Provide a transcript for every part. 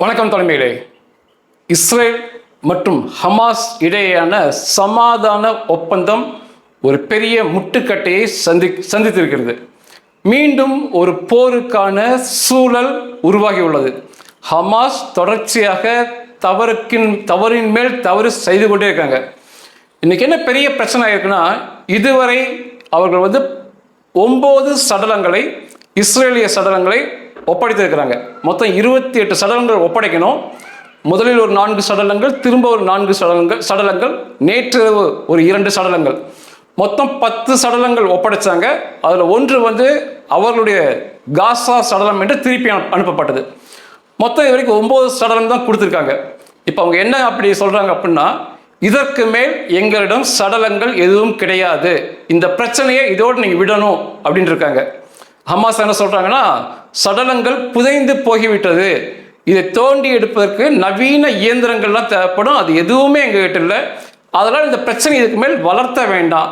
வணக்கம் தலைமையிலே. இஸ்ரேல் மற்றும் ஹமாஸ் இடையேயான சமாதான ஒப்பந்தம் ஒரு பெரிய முட்டுக்கட்டையை சந்தி சந்தித்திருக்கிறது. மீண்டும் ஒரு போருக்கான சூழல் உருவாகியுள்ளது. ஹமாஸ் தொடர்ச்சியாக தவறுக்கின் தவறின் மேல் தவறு செய்து கொண்டே இருக்காங்க. இன்றைக்கி என்ன பெரிய பிரச்சனை இருக்குன்னா இதுவரை அவர்கள் வந்து ஒம்பது சடலங்களை இஸ்ரேலிய சடலங்களை ஒப்படைத்திருக்கிறாங்க. மொத்தம் இருபத்தி எட்டு சடலங்கள் ஒப்படைக்கணும். முதலில் ஒரு நான்கு சடலங்கள் திரும்ப ஒரு நான்கு சடலங்கள் சடலங்கள் நேற்றிரவு ஒரு இரண்டு சடலங்கள். மொத்தம் பத்து சடலங்கள் ஒப்படைச்சாங்க. அதில் ஒன்று வந்து அவர்களுடைய காசா சடலம் என்று திருப்பி அனுப்பப்பட்டது. மொத்தம் இது வரைக்கும் ஒம்பது சடலம் தான் கொடுத்துருக்காங்க. இப்போ அவங்க என்ன அப்படி சொல்கிறாங்க அப்படின்னா இதற்கு மேல் எங்களிடம் சடலங்கள் எதுவும் கிடையாது. இந்த பிரச்சனையை இதோடு நீங்கள் விடணும் அப்படின்னு இருக்காங்க. ஹமாஸ் என்ன சொல்கிறாங்கன்னா சடலங்கள் புதைந்து போகிவிட்டது. இதை தோண்டி எடுப்பதற்கு நவீன இயந்திரங்கள்லாம் தேவைப்படும். அது எதுவுமே எங்ககிட்ட இல்லை. அதனால் இந்த பிரச்சனை இதுக்கு மேல் வளர்த்த வேண்டாம்.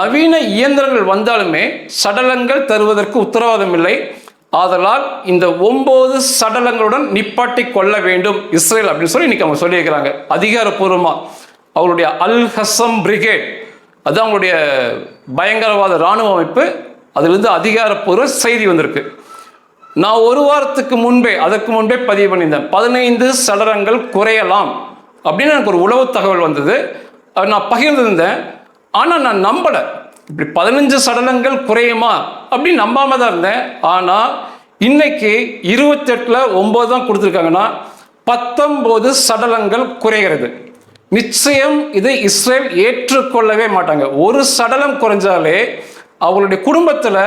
நவீன இயந்திரங்கள் வந்தாலுமே சடலங்கள் தருவதற்கு உத்தரவாதம் இல்லை. ஆதலால் இந்த ஒன்பது சடலங்களுடன் நிப்பாட்டி கொள்ள வேண்டும். இஸ்ரேல் அப்படின்னு சொல்லி இன்னைக்கு அவங்க சொல்லியிருக்கிறாங்க. அதிகாரப்பூர்வமாக அவருடைய அல் ஹசம் பிரிகேட். அது அவங்களுடைய பயங்கரவாத இராணுவ அமைப்பு. அதுலேருந்து அதிகாரப்பூர்வ செய்தி வந்திருக்கு. நான் ஒரு வாரத்துக்கு முன்பே அதற்கு முன்பே பதிவு பண்ணியிருந்தேன். பதினைந்து சடலங்கள் குறையலாம் அப்படின்னு எனக்கு ஒரு உளவு தகவல் வந்தது. அதை நான் பகிர்ந்திருந்தேன். ஆனால் நான் நம்பலை. இப்படி பதினஞ்சு சடலங்கள் குறையுமா அப்படின்னு நம்பாம தான் இருந்தேன். ஆனால் இன்னைக்கு இருபத்தெட்டில் ஒம்பது தான் கொடுத்துருக்காங்கன்னா பத்தொம்போது சடலங்கள் குறைகிறது. நிச்சயம் இதை இஸ்ரேல் ஏற்றுக்கொள்ளவே மாட்டாங்க. ஒரு சடலம் குறைஞ்சாலே அவங்களுடைய குடும்பத்தில்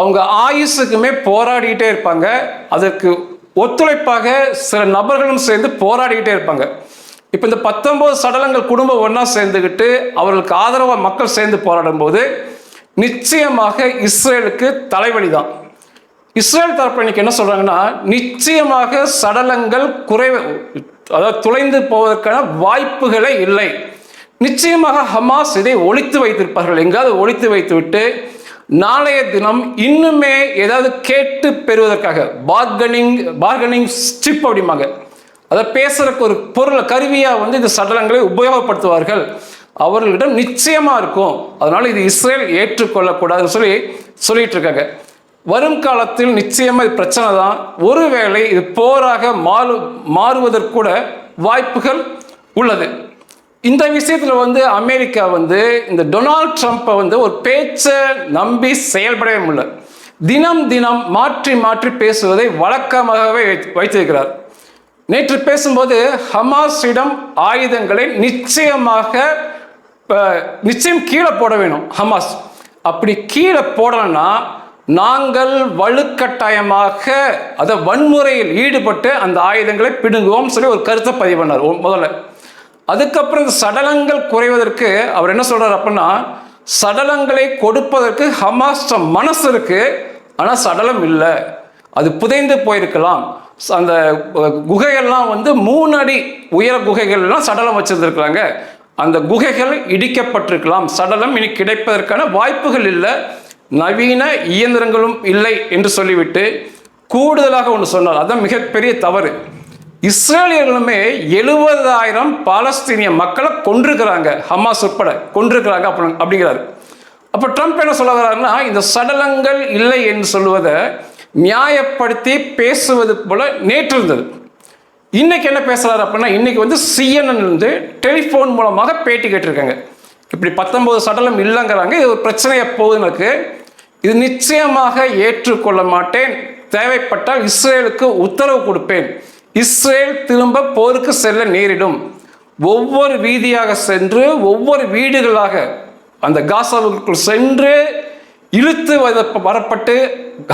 அவங்க ஆயுசுக்குமே போராடிக்கிட்டே இருப்பாங்க. அதற்கு ஒத்துழைப்பாக சில நபர்களும் சேர்ந்து போராடிக்கிட்டே இருப்பாங்க. இப்போ இந்த பத்தொன்பது சடலங்கள் குடும்பம் ஒன்றா சேர்ந்துக்கிட்டு அவர்களுக்கு ஆதரவாக மக்கள் சேர்ந்து போராடும் போது நிச்சயமாக இஸ்ரேலுக்கு தலைவலி தான். இஸ்ரேல் தரப்பு இன்னைக்கு என்ன சொல்கிறாங்கன்னா நிச்சயமாக சடலங்கள் குறைவு அதாவது துளைந்து போவதற்கான வாய்ப்புகளே இல்லை. நிச்சயமாக ஹமாஸ் இதை ஒழித்து வைத்திருப்பார்கள். எங்காவது ஒழித்து வைத்துவிட்டு நாளைய தினம் இன்னுமே ஏதாவது கேட்டு பெறுவதற்காக பார்கனிங் பார்கனிங் ஸ்டிப் அப்படிம்பாங்க. அதை பேசுறதுக்கு ஒரு பொருளை கருவியாக வந்து இந்த சடலங்களை உபயோகப்படுத்துவார்கள். அவர்களிடம் நிச்சயமாக இருக்கும். அதனால் இது இஸ்ரேல் ஏற்றுக்கொள்ளக்கூடாதுன்னு சொல்லி சொல்லிட்டு இருக்காங்க வரும் காலத்தில் நிச்சயமாக இது பிரச்சனை தான். ஒருவேளை இது போராக மாறு மாறுவதற்கூட வாய்ப்புகள் உள்ளது. இந்த விஷயத்தில் வந்து அமெரிக்கா வந்து இந்த டொனால்ட் ட்ரம்ப்பை வந்து ஒரு பேச்சை நம்பி செயல்படவே முடியல. தினம் தினம் மாற்றி மாற்றி பேசுவதை வழக்கமாகவே வைத்திருக்கிறார். நேற்று பேசும்போது ஹமாஸிடம் ஆயுதங்களை நிச்சயமாக நிச்சயம் கீழே போட வேணும் ஹமாஸ். அப்படி கீழே போடலைன்னா நாங்கள் வலுக்கட்டாயமாக அதை வன்முறையில் ஈடுபட்டு அந்த ஆயுதங்களை பிடுங்குவோம் சொல்லி ஒரு கருத்தை பதிவு பண்ணார். முதல்ல. அதுக்கப்புறம் இந்த சடலங்கள் குறைவதற்கு அவர் என்ன சொல்கிறார் அப்படின்னா சடலங்களை கொடுப்பதற்கு ஹமாஸ் மனசு இருக்கு ஆனால் சடலம் இல்லை. அது புதைந்து போயிருக்கலாம். அந்த குகைகள்லாம் வந்து மூணு அடி உயர குகைகள்லாம் சடலம் வச்சிருந்துருக்குறாங்க அந்த குகைகள் இடிக்கப்பட்டிருக்கலாம். சடலம் இனி கிடைப்பதற்கான வாய்ப்புகள் இல்லை. நவீன இயந்திரங்களும் இல்லை என்று சொல்லிவிட்டு கூடுதலாக ஒன்று சொன்னார். அதுதான் மிகப்பெரிய தவறு. இஸ்ரேலியர்களுமே எழுபதாயிரம் பாலஸ்தீனிய மக்களை கொண்டிருக்கிறாங்க ஹமாஸ் உட்பட கொண்டிருக்கிறாங்க அப்படிங்கிறாரு. அப்போ ட்ரம்ப் என்ன சொல்ல வர்றாருன்னா இந்த சடலங்கள் இல்லை என்று சொல்வதை நியாயப்படுத்தி பேசுவது போல நேற்று இருந்தது. இன்னைக்கு என்ன பேசுறாரு அப்படின்னா இன்னைக்கு வந்து சிஎன்என் வந்து டெலிஃபோன் மூலமாக பேட்டி கேட்டிருக்காங்க. இப்படி பத்தொன்பது சடலம் இல்லைங்கிறாங்க. இது ஒரு பிரச்சனையை போகுதுனக்கு இது நிச்சயமாக ஏற்றுக்கொள்ள மாட்டேன். தேவைப்பட்டால் இஸ்ரேலுக்கு உத்தரவு கொடுப்பேன். இஸ்ரேல் திரும்ப போருக்கு செல்ல நேரிடும். ஒவ்வொரு வீதியாக சென்று ஒவ்வொரு வீடுகளாக அந்த காசாவுக்குள் சென்று இழுத்து வரப்பட்டு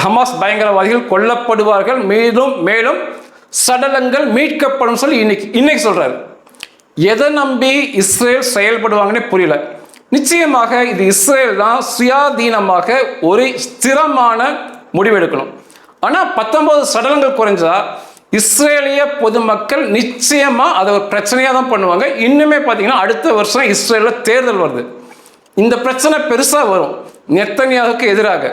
ஹமாஸ் பயங்கரவாதிகள் கொல்லப்படுவார்கள். மேலும் மேலும் சடலங்கள் மீட்கப்படும் சொல்லி இன்னைக்கு இன்னைக்கு சொல்றாரு. எதை நம்பி இஸ்ரேல் செயல்படுவாங்கன்னே புரியல. நிச்சயமாக இது இஸ்ரேல் தான் சுயாதீனமாக ஒரு ஸ்திரமான முடிவெடுக்கணும். ஆனால் பத்தொன்பது சடலங்கள் குறைஞ்சா இஸ்ரேலிய பொதுமக்கள் நிச்சயமாக அதை ஒரு பிரச்சனையாக தான் பண்ணுவாங்க. இன்னுமே பார்த்தீங்கன்னா அடுத்த வருஷம் இஸ்ரேலில் தேர்தல் வருது. இந்த பிரச்சனை பெருசாக வரும். நெத்தனியாவுக்கு எதிராக.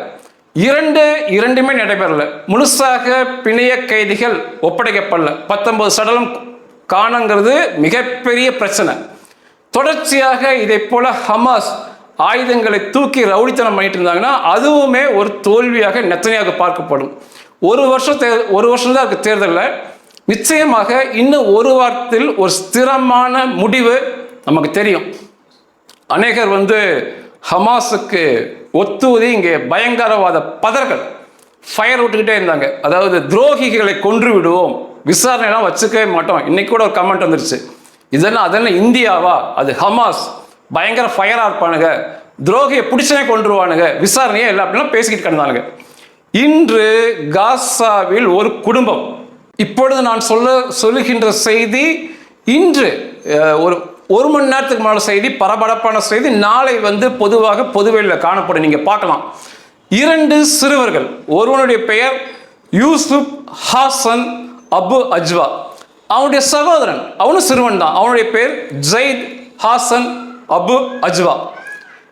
இரண்டு இரண்டுமே நடைபெறல. முழுசாக பிணைய கைதிகள் ஒப்படைக்கப்படல. பத்தொன்பது சடலம் காணுங்கிறது மிகப்பெரிய பிரச்சனை. தொடர்ச்சியாக இதை போல ஹமாஸ் ஆயுதங்களை தூக்கி ரவுடித்தனம் பண்ணிட்டு இருந்தாங்கன்னா அதுவுமே ஒரு தோல்வியாக நெத்தனையாக பார்க்கப்படும். ஒரு வருஷம் தே ஒரு வருஷம் தான் தேர்தலில். நிச்சயமாக இன்னும் ஒரு வாரத்தில் ஒரு ஸ்திரமான முடிவு நமக்கு தெரியும். அநேகர் வந்து ஹமாஸுக்கு ஒத்துவதி இங்கே பயங்கரவாத பதர்கள் ஃபயர் விட்டுக்கிட்டே இருந்தாங்க. அதாவது துரோகிகளை கொன்று விடுவோம். விசாரணைலாம் வச்சுக்கவே மாட்டோம். இன்னைக்கு கூட ஒரு கமெண்ட் வந்துருச்சு. இதெல்லாம் அதெல்லாம் இந்தியாவா? அது ஹமாஸ். பயங்கர ஃபயராக இருப்பானுங்க. துரோகியை பிடிச்சனே கொண்டுருவானுங்க விசாரணையே இல்லை அப்படிலாம் பேசிக்கிட்டு கிடந்தானுங்க. இன்று காசாவில் ஒரு குடும்பம். இப்பொழுது நான் சொல்ல சொல்லுகின்ற செய்தி இன்று ஒரு ஒரு மணி நேரத்துக்கு மேலே செய்தி பரபரப்பான செய்தி நாளை வந்து பொதுவாக பொதுவெளியில் காணப்படும். நீங்கள் பார்க்கலாம். இரண்டு சிறுவர்கள் ஒருவனுடைய பெயர் யூசுப் ஹாசன் அபு அஜ்வா. அவனுடைய சகோதரன் அவனும் சிறுவன் தான். அவனுடைய பெயர் ஜெயித் ஹாசன் அபு அஜ்வா.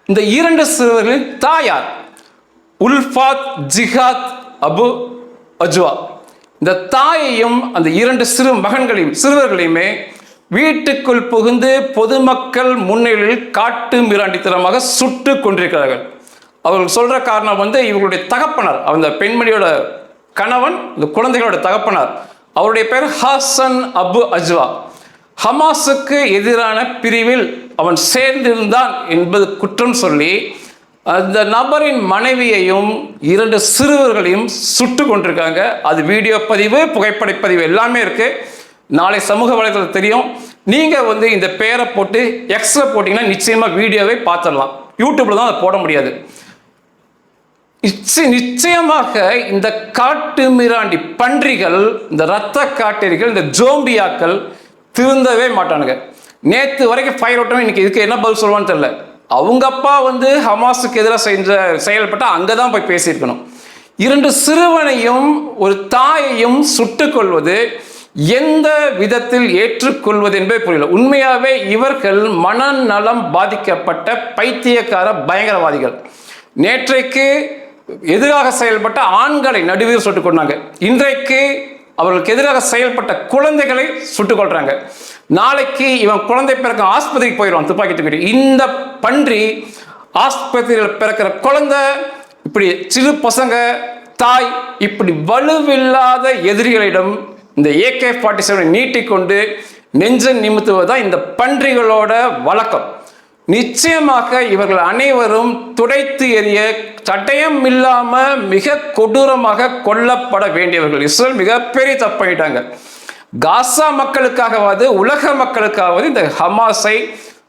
இந்த இரண்டு சிறுவர்களின் தாயார் உல்ஃபாத் ஜிஹாத் அபு அஜ்வா. இந்த தாயையும் அந்த இரண்டு சிறு மகன்களையும் சிறுவர்களையுமே வீட்டுக்குள் புகுந்து பொதுமக்கள் முன்னிலையில் காட்டு மிராண்டித்தனமாக சுட்டு கொண்டிருக்கிறார்கள். அவர்கள் சொல்கிற காரணம் வந்து இவங்களுடைய தகப்பனார் அந்த பெண்மணியோட கணவன் இந்த குழந்தைகளோட தகப்பனார். அவருடைய பேர் ஹாசன் அபு அஜ்வா. ஹமாஸுக்கு எதிரான பிரிவில் அவன் சேர்ந்திருந்தான் என்பது குற்றம் சொல்லி அந்த நபரின் மனைவியையும் இரண்டு சிறுவர்களையும் சுட்டு கொண்டிருக்காங்க. அது வீடியோ பதிவு புகைப்பட பதிவு எல்லாமே இருக்கு. நாளை சமூக வலைதளத்தில் தெரியும். நீங்க வந்து இந்த பேரை போட்டு எக்ஸ்ல போட்டீங்கன்னா நிச்சயமா வீடியோவை பார்த்துடலாம். யூடியூப்ல தான் அதை போட முடியாது. நிச்சயமாக இந்த காட்டு மிராண்டி பன்றிகள் இந்த ரத்த காட்டேரிகள் இந்த ஜோம்பியாக்கள் திருந்தவே மாட்டானுங்க. நேற்று வரைக்கும் ஃபயர் ஓட்டம் இன்னைக்கு இதுக்கு என்ன பதில் சொல்லுவான்னு தெரியல. அவங்க அப்பா வந்து ஹமாஸுக்கு எதிராக செஞ்ச செயல்பட்ட அங்கே தான் போய் பேசியிருக்கணும். இரண்டு சிறுவனையும் ஒரு தாயையும் சுட்டுக்கொள்வது எந்த விதத்தில் ஏற்றுக்கொள்வது என்பதை புரியல. உண்மையாகவே இவர்கள் மனநலம் பாதிக்கப்பட்ட பைத்தியக்கார பயங்கரவாதிகள். நேற்றைக்கு எதிராக செயல்பட்ட ஆண்களை நடுவில் சுட்டுக் கொண்டாங்க இன்றைக்கு அவர்களுக்கு எதிராக செயல்பட்ட குழந்தைகளை சுட்டுக் கொள்றாங்க நாளைக்கு இவன் குழந்தை பிறக்க ஆஸ்பத்திரிக்கு போயிடுவான் துப்பாக்கி தூக்கிட்டு. இந்த பன்றி ஆஸ்பத்திரியில் பிறக்கிற குழந்தை இப்படி சிறு பசங்க தாய் இப்படி வலுவில்லாத எதிரிகளிடம் இந்த ஏகே ஃபார்ட்டி செவனை நீட்டிக்கொண்டு நெஞ்சை நிமித்துவதுதான் இந்த பன்றிகளோட வழக்கம். நிச்சயமாக இவர்கள் அனைவரும் துடைத்து எறிய சட்டயம் இல்லாம மிக கொடூரமாக கொல்லப்பட வேண்டியவர்கள். இஸ்ரேல் மிகப்பெரிய தப்பாயிட்டாங்க காசா மக்களுக்காகவாது உலக மக்களுக்காவது இந்த ஹமாஸை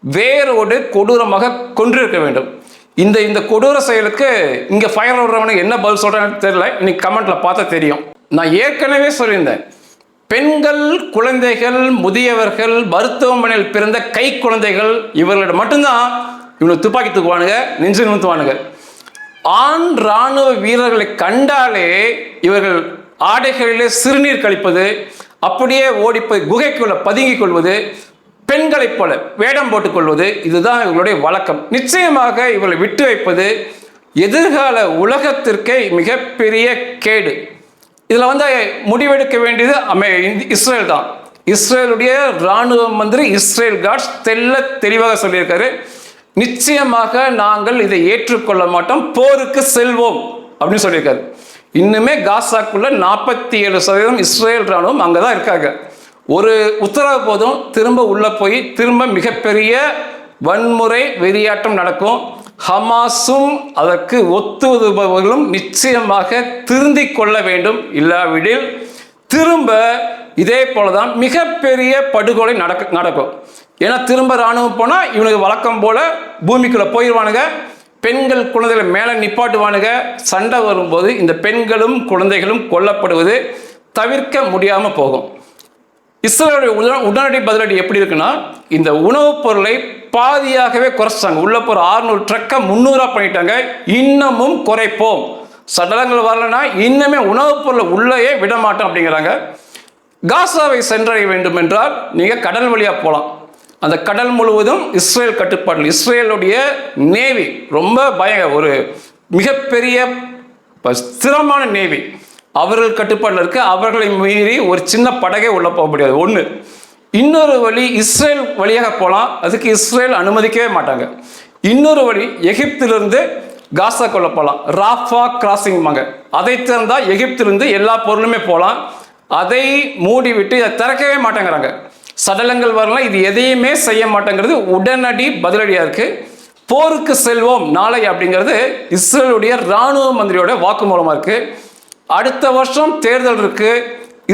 வேரோடு கொடூரமாக கொன்றிருக்க வேண்டும். இந்த இந்த கொடூர செயலுக்கு இங்க ஃபயர் விடுறவனுக்கு என்ன பதில் சொல்கிறேன்னு தெரியல. இன்னைக்கு கமெண்ட்ல பார்த்தா தெரியும். நான் ஏற்கனவே சொல்லியிருந்தேன். பெண்கள் குழந்தைகள் முதியவர்கள் மருத்துவமனையில் பிறந்த கை குழந்தைகள் இவர்களிடம் மட்டும்தான் இவங்க துப்பாக்கி தூக்குவானுங்க நெஞ்சு நிமித்துவானுங்க. ஆண் ராணுவ வீரர்களை கண்டாலே இவர்கள் ஆடைகளிலே சிறுநீர் கழிப்பது அப்படியே ஓடிப்போய் குகைக்குள்ளே குகைக்குள்ள பதுங்கிக் கொள்வது பெண்களைப் போல வேடம் போட்டுக்கொள்வது இதுதான் இவர்களுடைய வழக்கம். நிச்சயமாக இவர்களை விட்டு வைப்பது எதிர்கால உலகத்திற்கே மிகப்பெரிய கேடு. இதில் வந்து முடிவெடுக்க வேண்டியது அமே இஸ்ரேல் தான். இஸ்ரேலுடைய இராணுவ மந்திரி இஸ்ரேல் காட்ஸ் தெல்ல தெளிவாக சொல்லியிருக்காரு நிச்சயமாக நாங்கள் இதை ஏற்றுக்கொள்ள மாட்டோம் போருக்கு செல்வோம் அப்படின்னு சொல்லியிருக்காரு. இன்னுமே காசாக்குள்ள நாற்பத்தி ஏழு சதவீதம் இஸ்ரேல் இராணுவம் அங்கே தான் இருக்காங்க. ஒரு உத்தரவு போதும் திரும்ப உள்ள போய் திரும்ப மிகப்பெரிய வன்முறை வெறியாட்டம் நடக்கும். ஹமாஸும் அதற்கு ஒத்துவதுபவர்களும் நிச்சயமாக திருந்தி கொள்ள வேண்டும் இல்லாவிடில் திரும்ப இதே போலதான் மிகப்பெரிய படுகொலை நடக்க நடக்கும். ஏன்னா திரும்ப ராணுவம் போனால் இவனுக்கு வழக்கம் போல பூமிக்குள்ளே போயிடுவானுங்க பெண்கள் குழந்தைகளை மேலே நிப்பாட்டுவானுங்க சண்டை வரும்போது இந்த பெண்களும் குழந்தைகளும் கொல்லப்படுவது தவிர்க்க முடியாமல் போகும். இஸ்ரேலுடைய உடனடி பதிலடி எப்படி இருக்குன்னா இந்த உணவுப் பொருளை பாதியாகவே குறைச்சிட்டாங்க. உள்ள போகிற ஆறுநூறு ட்ரக்கை முந்நூறுரூவா பண்ணிட்டாங்க. இன்னமும் குறைப்போம். சடலங்கள் வரலன்னா இன்னுமே உணவுப் பொருளை உள்ளேயே விட மாட்டோம் அப்படிங்கிறாங்க. காசாவை சென்றடைய வேண்டும் என்றால் நீங்கள் கடல் வழியாக போகலாம் அந்த கடல் முழுவதும் இஸ்ரேல் கட்டுப்பாடு இஸ்ரேலுடைய நேவி ரொம்ப பய ஒரு மிகப்பெரிய ஸ்திரமான நேவி. அவர்கள் கட்டுப்பாட்டில் இருக்க அவர்களை மீறி ஒரு சின்ன படகே உள்ள போக முடியாது. ஒன்று இன்னொரு வழி இஸ்ரேல் வழியாக போகலாம் அதுக்கு இஸ்ரேல் அனுமதிக்கவே மாட்டாங்க. இன்னொரு வழி எகிப்திலிருந்து காசாக்குள்ள போகலாம் ராஃபா கிராசிங்பாங்க அதை திறந்தால் எகிப்திலிருந்து எல்லா பொருளுமே போகலாம் அதை மூடிவிட்டு அதை இதை திறக்கவே மாட்டேங்கிறாங்க. சடலங்கள் வரலாம். இது எதையுமே செய்ய மாட்டேங்கிறது. உடனடி பதிலடியாக இருக்குது போருக்கு செல்வோம் நாளை அப்படிங்கிறது இஸ்ரேலுடைய இராணுவ மந்திரியோட வாக்குமூலமாக இருக்குது அடுத்த வருஷம் தேர்தல் இருக்கு.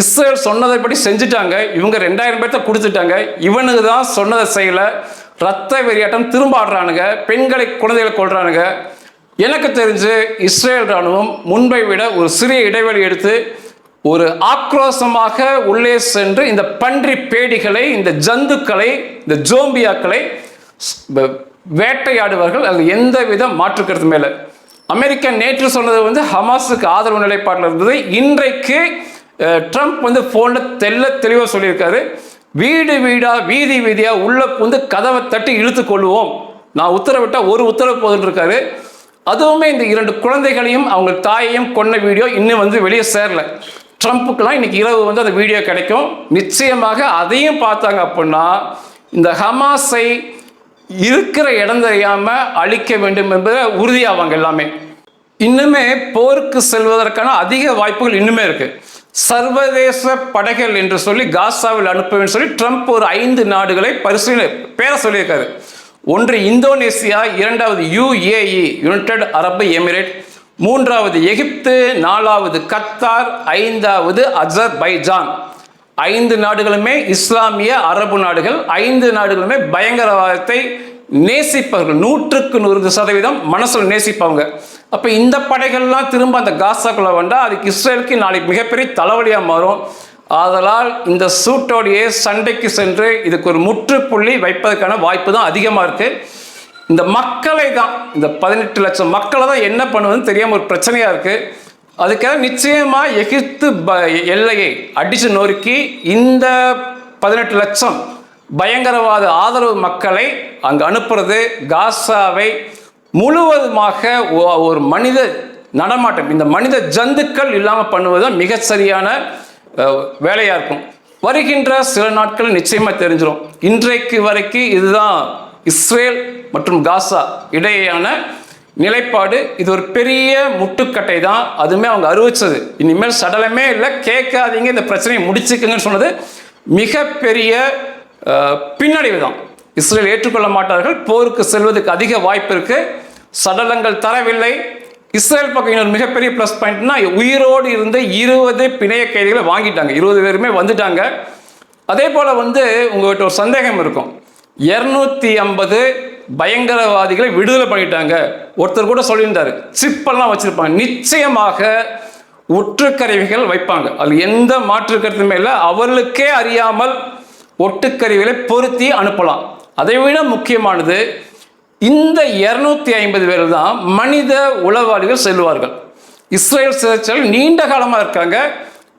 இஸ்ரேல் சொன்னதைப்படி செஞ்சுட்டாங்க. இவங்க ரெண்டாயிரம் பேர்த்த கொடுத்துட்டாங்க. இவனுக்கு தான் சொன்னதை செய்யலை. ரத்த வெறியாட்டம் திரும்ப ஆடுறானுங்க. பெண்களை குழந்தைகளை கொள்றானுங்க எனக்கு தெரிஞ்சு இஸ்ரேல் ராணுவம் முன்பை விட ஒரு சிறிய இடைவெளி எடுத்து ஒரு ஆக்ரோஷமாக உள்ளே சென்று இந்த பன்றி பேடிகளை இந்த ஜந்துக்களை இந்த ஜோம்பியாக்களை வேட்டையாடுவார்கள். அது எந்த வித மாற்றுக்கிறது மேலே அமெரிக்கா நேற்று சொன்னது வந்து ஹமாஸுக்கு ஆதரவு நிலைப்பாட்டில் இருந்தது. இன்றைக்கு ட்ரம்ப் வந்து ஃபோனில் தெல்ல தெளிவாக சொல்லியிருக்காரு. வீடு வீடாக வீதி வீதியாக உள்ள வந்து கதவை தட்டி இழுத்து கொள்வோம். நான் உத்தரவிட்டால் ஒரு உத்தரவு போதுன்னு இருக்காரு. அதுவுமே இந்த இரண்டு குழந்தைகளையும் அவங்க தாயையும் கொன்ன வீடியோ இன்னும் வந்து வெளியே சேரல. ட்ரம்ப்புக்கெல்லாம் இன்னைக்கு இரவு வந்து அந்த வீடியோ கிடைக்கும். நிச்சயமாக அதையும் பார்த்தாங்க அப்படின்னா இந்த ஹமாஸை இருக்கிற இடம் தெரியாமல் அழிக்க வேண்டும் என்பதை உறுதியாவாங்க எல்லாமே. இன்னுமே போருக்கு செல்வதற்கான அதிக வாய்ப்புகள் இன்னுமே இருக்கு. சர்வதேச படைகள் என்று சொல்லி காசாவில் அனுப்புவேன்னு சொல்லி ட்ரம்ப் ஒரு ஐந்து நாடுகளை பரிசீலனை பேர சொல்லியிருக்காரு. ஒன்று இந்தோனேசியா இரண்டாவது யுஏஇ யுனைடெட் அரபு எமிரேட் மூன்றாவது எகிப்து நாலாவது கத்தார் ஐந்தாவது அஜர்பைஜான் ஐந்து நாடுகளுமே இஸ்லாமிய அரபு நாடுகள் ஐந்து நாடுகளுமே பயங்கரவாதத்தை நேசிப்பவர்கள். நூற்றுக்கு நூறு சதவீதம் மனசில் நேசிப்பவங்க. அப்போ இந்த படைகள்லாம் திரும்ப அந்த காசாக்குள்ளே வந்தால் அதுக்கு இஸ்ரேலுக்கு நாளைக்கு மிகப்பெரிய தலைவலியாக மாறும். ஆதலால் இந்த சூட்டோடையே சண்டைக்கு சென்று இதுக்கு ஒரு முற்றுப்புள்ளி வைப்பதற்கான வாய்ப்பு தான் அதிகமாக இருக்குது இந்த மக்களை தான் இந்த பதினெட்டு லட்சம் மக்களை தான் என்ன பண்ணுவதுன்னு தெரியாமல் ஒரு பிரச்சனையாக இருக்குது அதுக்காக நிச்சயமாக எகிப்து ப எல்லையை அடித்து நொறுக்கி இந்த பதினெட்டு லட்சம் பயங்கரவாத ஆதரவு மக்களை அங்கே அனுப்புறது காசாவை முழுவதுமாக ஒரு மனித நடமாட்டம் இந்த மனித ஜந்துக்கள் இல்லாமல் பண்ணுவது தான் மிக வேலையாக இருக்கும். வருகின்ற சில நாட்கள் நிச்சயமாக தெரிஞ்சிடும் இன்றைக்கு வரைக்கும் இதுதான் இஸ்ரேல் மற்றும் காசா இடையேயான நிலைப்பாடு இது ஒரு பெரிய முட்டுக்கட்டை தான். அதுவுமே அவங்க அறிவிச்சது. இனிமேல் சடலமே இல்லை கேட்காதீங்க இந்த பிரச்சனையை முடிச்சுக்குங்கன்னு சொன்னது மிகப்பெரிய பின்னடைவு தான். இஸ்ரேல் ஏற்றுக்கொள்ள மாட்டார்கள் போருக்கு செல்வதற்கு அதிக வாய்ப்பு இருக்கு. சடலங்கள் தரவில்லை. இஸ்ரேல் பக்கம் இன்னொரு மிகப்பெரிய ப்ளஸ் பாயிண்ட்னா உயிரோடு இருந்த இருபது பிணைய கைதிகளை வாங்கிட்டாங்க. இருபது பேருமே வந்துட்டாங்க. அதே போல் வந்து உங்கள்கிட்ட ஒரு சந்தேகம் இருக்கும். இரநூத்தி ஐம்பது பயங்கரவாதிகளை விடுதலை பண்ணிட்டாங்க. ஒருத்தர் கூட சொல்லியிருந்தாரு. சிப்பெல்லாம் வச்சிருப்பாங்க. நிச்சயமாக ஒற்றுக்கருவிகள் வைப்பாங்க. அது எந்த மாற்று கருத்துமே இல்லை. அவர்களுக்கே அறியாமல் ஒட்டுக்கருவிகளை பொருத்தி அனுப்பலாம். அதை விட முக்கியமானது இந்த இருநூத்தி ஐம்பது பேர் தான் மனித உளவாளிகள் செல்வார்கள். இஸ்ரேல் சிறைச்சாலை நீண்ட காலமாக இருக்காங்க.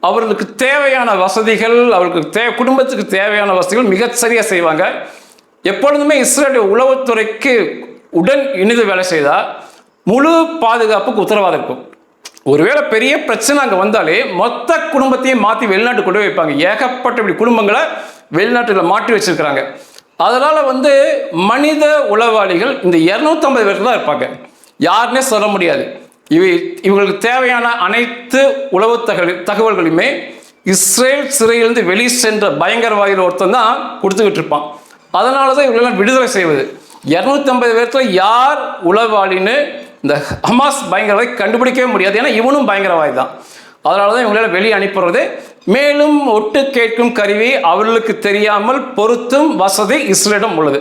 அவர்களுக்கு தேவையான வசதிகள் அவர்களுக்கு தே குடும்பத்துக்கு தேவையான வசதிகள் மிகச்சரியாக செய்வாங்க. எப்பொழுதுமே இஸ்ரேலுடைய உளவுத்துறைக்கு உடன் இணைந்து வேலை செய்தால் முழு பாதுகாப்புக்கு உத்தரவாதம் இருக்கும். ஒருவேளை பெரிய பிரச்சனை அங்கே வந்தாலே மொத்த குடும்பத்தையும் மாற்றி வெளிநாட்டு கொண்டு வைப்பாங்க. ஏகப்பட்ட இப்படி குடும்பங்களை வெளிநாட்டில் மாற்றி வச்சிருக்கிறாங்க. அதனால் வந்து மனித உளவாளிகள் இந்த இரநூத்தம்பது பேர் தான் இருப்பாங்க. யாருன்னே சொல்ல முடியாது. இவை இவங்களுக்கு தேவையான அனைத்து உளவு தகவல் தகவல்களையுமே இஸ்ரேல் சிறையிலிருந்து வெளியே சென்ற பயங்கரவாதிகள் ஒருத்தன் தான் கொடுத்துக்கிட்டு இருப்பான். அதனால தான் இவங்களெல்லாம் விடுதலை செய்வது. இரநூத்தம்பது பேர்த்துல யார் உளவாளின்னு இந்த ஹமாஸ் பயங்கரவாதி கண்டுபிடிக்கவே முடியாது. ஏன்னா இவனும் பயங்கரவாதி தான் அதனால தான் இவங்களால வெளியே அனுப்புறது மேலும் ஒட்டு கேட்கும் கருவி அவர்களுக்கு தெரியாமல் பொருத்தும் வசதி இஸ்ரேலிடம் உள்ளது.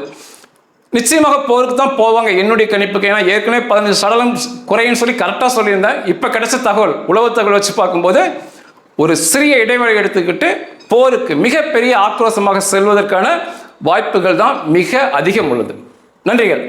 நிச்சயமாக போருக்கு தான் போவாங்க. என்னுடைய கணிப்புக்கு ஏன்னா ஏற்கனவே பதினஞ்சு சடலம் குறைன்னு சொல்லி கரெக்டாக சொல்லியிருந்தேன். இப்போ கிடைச்ச தகவல் உளவு தகவல் வச்சு பார்க்கும்போது ஒரு சிறிய இடைவெளி எடுத்துக்கிட்டு போருக்கு மிகப்பெரிய ஆக்ரோஷமாக செல்வதற்கான வாய்ப்புகள் தான் மிக அதிகம் உள்ளது. நன்றிகள்.